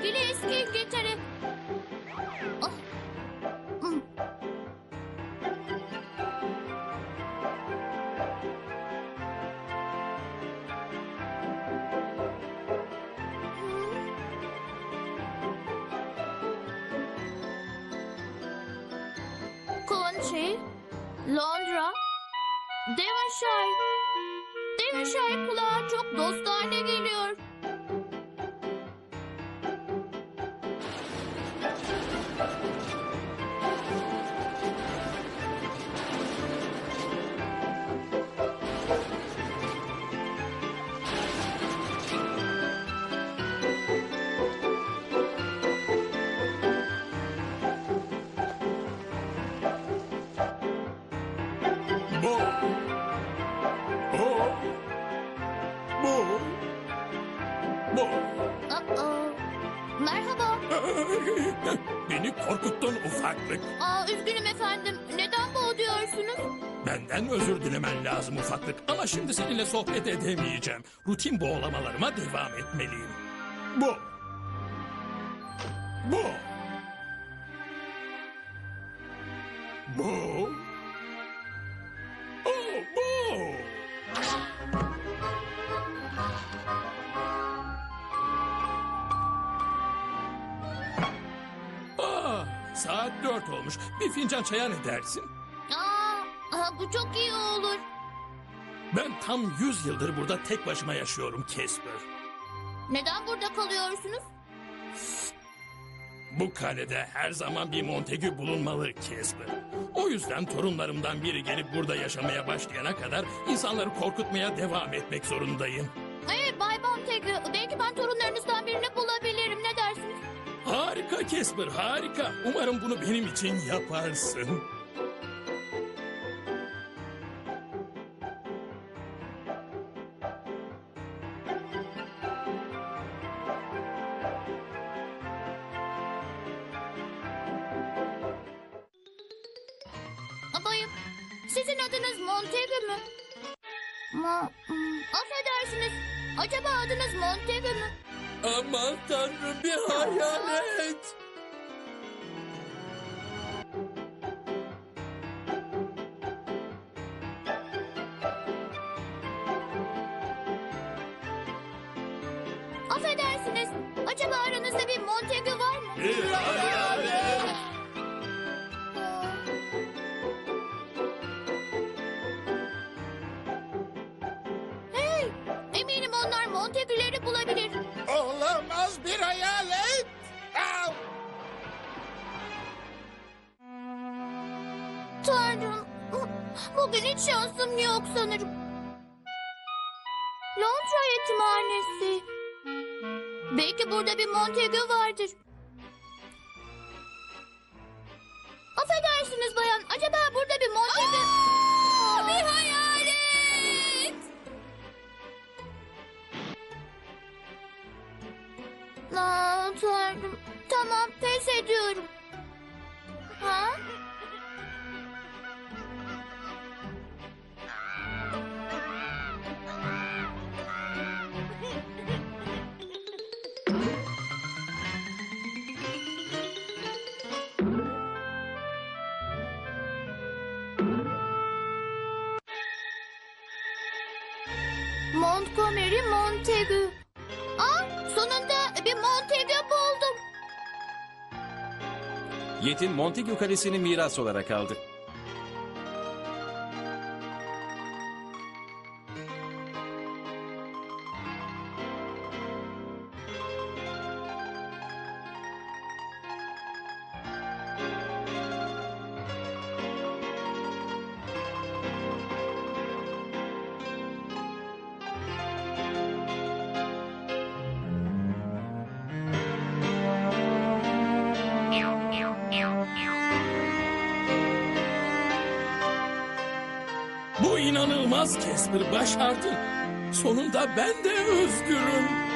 sevgili eski İngiltere. Ah. Hmm. Londra, Devonshire. Devonshire kulağa çok dostane geliyor. Merhaba. Beni korkuttun ufaklık. Aa, üzgünüm efendim. Neden boğuluyorsunuz? Benden özür dilemen lazım ufaklık. Ama şimdi seninle sohbet edemeyeceğim. Rutin boğulamalarıma devam etmeliyim. Bu. Bu. Bu. Saat dört olmuş. Bir fincan çaya ne dersin? Aa, aa, bu çok iyi olur. Ben tam yüz yıldır burada tek başıma yaşıyorum Casper. Neden burada kalıyorsunuz? Bu kalede her zaman bir Montague bulunmalı Casper. O yüzden torunlarımdan biri gelip burada yaşamaya başlayana kadar insanları korkutmaya devam etmek zorundayım. Casper, harika. Umarım bunu benim için yaparsın. Bayım, sizin adınız Montague mü? Ma hmm, affedersiniz. Acaba adınız Montague mü? Aman tanrım bir hayalet. Affedersiniz. Acaba aranızda bir Montague var mı? Bir hayalet. Hey, eminim onlar Montague'leri bulabilir. Hayalet. Au! Tanrım, bugün hiç şansım yok sanırım. Londra yetimhanesi. Belki burada bir Montague vardır. Affedersiniz bayan, acaba burada bir Montague... Montgomery Montague. Aa, sonunda bir Montague buldum. Yetin Montague Kalesi'ni miras olarak aldı. İnanılmaz Casper başardın. Sonunda ben de özgürüm.